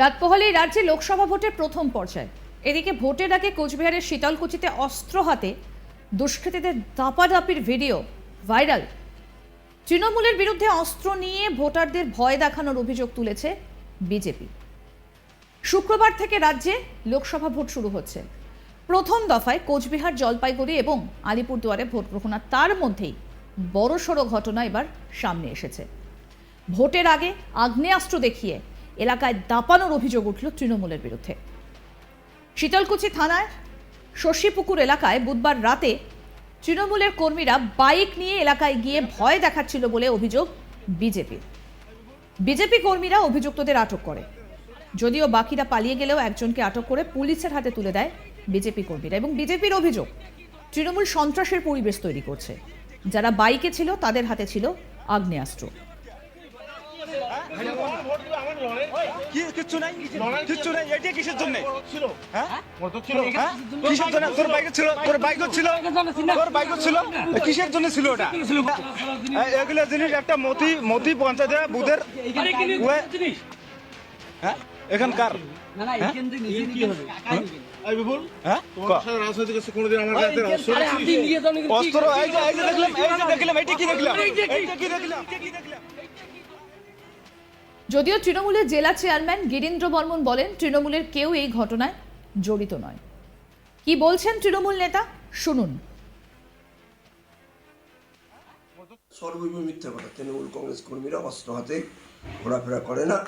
রাত পোহালেই রাজ্যে লোকসভা ভোটের প্রথম পর্যায়ে। এদিকে ভোটের আগে কোচবিহারের শীতলকুচিতে অস্ত্র হাতে দুষ্কৃতীদের দাপাদাপির ভিডিও ভাইরাল। তৃণমূলের বিরুদ্ধে অস্ত্র নিয়ে ভোটারদের ভয় দেখানোর অভিযোগ তুলেছে বিজেপি। শুক্রবার থেকে রাজ্যে লোকসভা ভোট শুরু হচ্ছে। প্রথম দফায় কোচবিহার, জলপাইগুড়ি এবং আলিপুরদুয়ারে ভোট গ্রহণ তার মধ্যেই বড়সড় ঘটনা এবার সামনে এসেছে। ভোটের আগে আগ্নেয়াস্ত্র দেখিয়ে এলাকায় দাপানোর অভিযোগ উঠল তৃণমূলের বিরুদ্ধে। শীতলকুচি থানায় শশীপুকুর এলাকায় বুধবার রাতে তৃণমূলের কর্মীরা বাইক নিয়ে এলাকায় গিয়ে ভয় দেখাচ্ছিল বলে অভিযোগ বিজেপির বিজেপি কর্মীরা অভিযুক্তদের আটক করে। যদিও বাকিরা পালিয়ে গেলেও একজনকে আটক করে পুলিশের হাতে তুলে দেয় বিজেপি কর্মীরা এবং বিজেপির অভিযোগ, তৃণমূল সন্ত্রাসের পরিবেশ তৈরি করছে। যারা বাইকে ছিল তাদের হাতে ছিল আগ্নেয়াস্ত্র। কিচ্ছু নাই? কিচ্ছু নাই? এটা কিসের জন্য? ছিল হ্যাঁ? হ্যাঁ? কিসের জন্য? তোর বাইক ছিল? তোর বাইক ছিল? তোর বাইক ছিল? কিসের জন্য ছিল ওটা? এগুলো জিনিস একটা মতি মতি পঞ্চায়েতে বুধের হ্যাঁ? এখানকার হ্যাঁ? অস্ত্র কি কি দেখলাম? যদিও তৃণমূলের জেলা চেয়ারম্যান গিরীন্দ্র বর্মন বলেন তৃণমূলের কেউ এই ঘটনায় জড়িত নয়। কি বলছেন তৃণমূল নেতা? শুনুন। সর্বৈব মিথ্যা কথা। তৃণমূল কংগ্রেস কর্মীরা অস্ত্র হাতে ঘোরাফেরা করে না।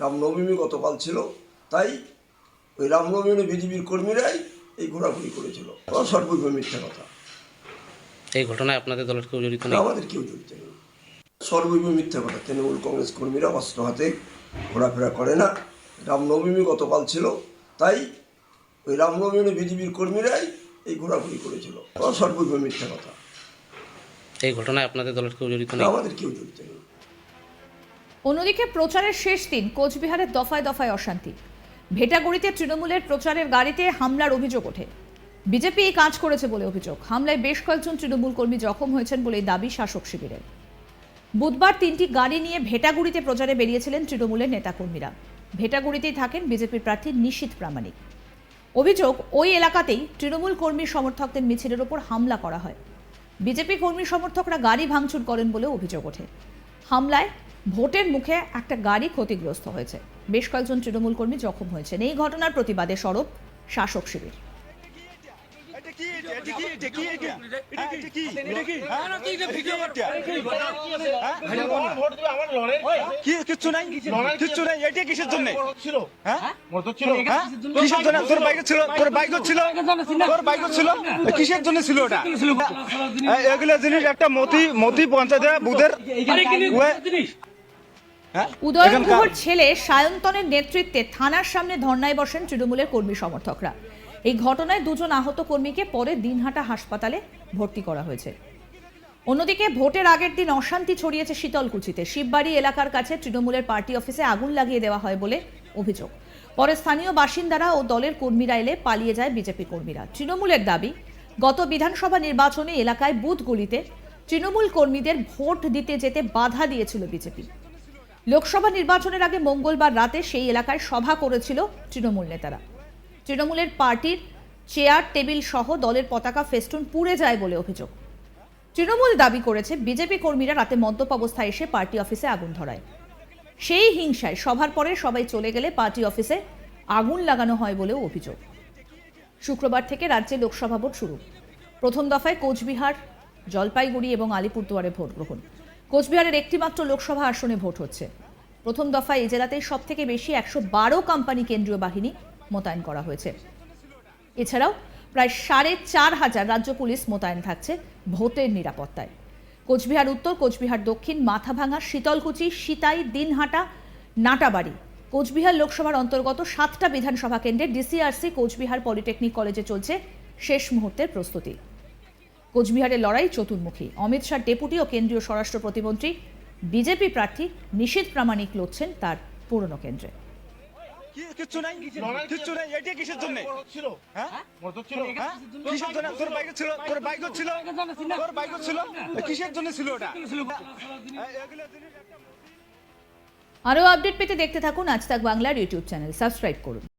রামনবমী গতকাল ছিল তাই ওই রামনবমী বিজেপির কর্মীরাই এই ঘোরাঘুরি করেছিল। সর্বৈব মিথ্যা কথা। এই ঘটনায় আপনাদের দলের কেউ জড়িত না আমাদের কেউ জড়িত নেই। সর্বৈব মিথ্যা কথা। তৃণমূল কংগ্রেস কর্মীরা অস্ত্র হাতে ঘোরাফেরা করে না। রামনবমী গতকাল ছিল তাই ওই রামনবমী বিজেপির কর্মীরাই এই ঘোরাঘুরি করেছিল। সর্বৈব মিথ্যা কথা। এই ঘটনায় আপনাদের দলের কেউ জড়িত না আমাদের কেউ জড়িত নেই। অন্যদিকে প্রচারের শেষ দিন কোচবিহারের দফায় দফায় অশান্তি। ভেটাগুড়িতে তৃণমূলের প্রচারের গাড়িতে হামলার অভিযোগ ওঠে। বিজেপি এই কাজ করেছে বলে অভিযোগ। হামলায় বেশ কয়েকজন তৃণমূল কর্মী জখম হয়েছেন বলে দাবি শাসক শিবিরের। বুধবার তিনটি গাড়ি নিয়ে ভেটাগুড়িতে প্রচারে বেরিয়েছিলেন তৃণমূলের নেতাকর্মীরা। ভেটাগুড়িতেই থাকেন বিজেপির প্রার্থী নিশীথ প্রামাণিক। অভিযোগ, ওই এলাকাতেই তৃণমূল কর্মী সমর্থকদের মিছিলের ওপর হামলা করা হয়। বিজেপি কর্মী সমর্থকরা গাড়ি ভাঙচুর করেন বলে অভিযোগ ওঠে। হামলায় ভোটের মুখে একটা গাড়ি ক্ষতিগ্রস্ত হয়েছে। বেশ কয়েকজন তৃণমূল কর্মী জখম হয়েছেন। এই ঘটনার প্রতিবাদে সরব শাসক শিবির। তোর ছিল তোর বাইক ছিল তোর বাইক ছিল কিসের জন্য ছিল ওটা এগুলো জিনিস একটা মতি মতি পঞ্চায়েতে বুধের উদয়ন গুহর ছেলে সায়ন্তনের নেতৃত্বে থানার সামনে ধর্নায় বসেন তৃণমূলের কর্মী সমর্থকরা। এই ঘটনায় দুজন আহত কর্মীকে পরে দিনহাটা হাসপাতালে ভর্তি করা হয়েছে। অন্যদিকে ভোটের আগের দিন অশান্তি ছড়িয়েছে শীতলকুচিতে। শিববাড়ি এলাকার কাছে তৃণমূলের পার্টি অফিসে আগুন লাগিয়ে দেওয়া হয় বলে অভিযোগ। পরে স্থানীয় বাসিন্দারা ও দলের কর্মীরা এলে পালিয়ে যায় বিজেপি কর্মীরা। তৃণমূলের দাবি গত বিধানসভা নির্বাচনে এলাকায় বুথগুলিতে তৃণমূল কর্মীদের ভোট দিতে যেতে বাধা দিয়েছিল বিজেপি। লোকসভা নির্বাচনের আগে মঙ্গলবার রাতে সেই এলাকায় সভা করেছিল তৃণমূল নেতারা। তৃণমূলের পার্টির চেয়ার, টেবিল সহ দলের পতাকা ফেস্টুন পুড়ে যায় বলে অভিযোগ। তৃণমূল দাবি করেছে, বিজেপি কর্মীরা রাতে মদ্যপ অবস্থায় এসে পার্টি অফিসে আগুন ধরায়। সেই হিংসায় সভার পরে সবাই চলে গেলে পার্টি অফিসে আগুন লাগানো হয় বলেও অভিযোগ। শুক্রবার থেকে রাজ্যে লোকসভা ভোট শুরু। প্রথম দফায় কোচবিহার, জলপাইগুড়ি এবং আলিপুরদুয়ারে ভোট গ্রহণ কোচবিহারের একটিমাত্র লোকসভা আসনে ভোট হচ্ছে। প্রথম দফায় এই জেলাতেই সব থেকে বেশি একশো বারো কোম্পানি কেন্দ্রীয় বাহিনী মোতায়েন করা হয়েছে। এছাড়াও প্রায় সাড়ে চার হাজার রাজ্য পুলিশ মোতায়েন থাকছে ভোটের নিরাপত্তায়। কোচবিহার উত্তর, কোচবিহার দক্ষিণ মাথাভাঙা শীতলকুচি, সিতাই, দিনহাটা, নাটাবাড়ি। কোচবিহার লোকসভার অন্তর্গত সাতটা বিধানসভা কেন্দ্রে ডিসিআরসি কোচবিহার পলিটেকনিক কলেজে চলছে শেষ মুহূর্তের প্রস্তুতি। কোচবিহারের লড়াই চতুর্মুখী। অমিত শাহ ডেপুটি ও কেন্দ্রীয় স্বরাষ্ট্র প্রতিমন্ত্রী বিজেপি প্রার্থী নিশীথ প্রামাণিক লড়ছেন তার পুরনো কেন্দ্রে। কি কিচ্ছু নাই? কিচ্ছু নাই? এটা কিসের জন্য? ছিল। হ্যাঁ? ছিল। হ্যাঁ? কিসের জন্য? তোর বাইক ছিল? তোর বাইক ছিল? তোর বাইক ছিল? কিসের জন্য ছিল ওটা? এই- এগুলো জিনিস একটা আরও আপডেট পেতে দেখতে থাকুন আজ তাক বাংলার ইউটিউব চ্যানেল। সাবস্ক্রাইব করুন।